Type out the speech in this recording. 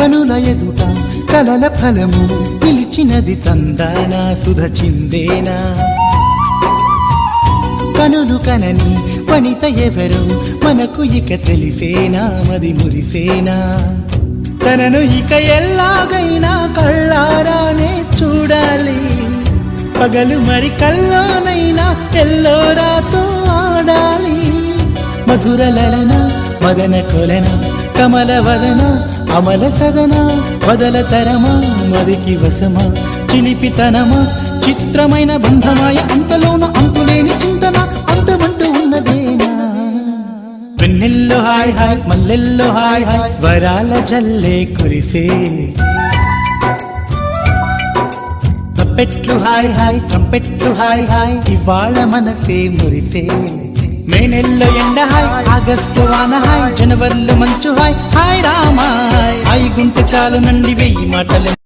కనుల ఎదుట కలల ఫలము పిలిచినది తందానా సుధ చిందేనా? కనులు కనని వనిత ఎవరు మనకు ఇక తెలిసేనా మది మురిసేనా? తనను ఇక ఎల్లాగైనా కళ్ళారానే చూడాలి పగలు మరి కల్లోనైనా ఎల్లోరాతో ఆడాలి. మధురలలన మదన కొలన కమల వదన అమల సదన వదల తరమా మదికి వసమా చిలిపితనమా చిత్రమైన బంధమాయ అంతలోన అంతులేని చింతన అంతమంటూ ఉన్నదేనా? వెన్నెల్లో హాయ్ హాయ్ మల్లెల్లో హాయ్ హాయ్ వరాల జల్లే కురిసే. ట్రంపెట్లు హాయ్ హాయ్ ట్రంపెట్లు హాయ్ హాయ్ ఇవాళ మనసే మురిసే. మే నెలలో ఎండ హాయ్ ఆగస్టు వాన హాయ్ జనవరిలో మంచు హాయ్. హాయ్ రామాయ్ హాయ్ గుంట చాలు నండి వెయ్యి మాటలు.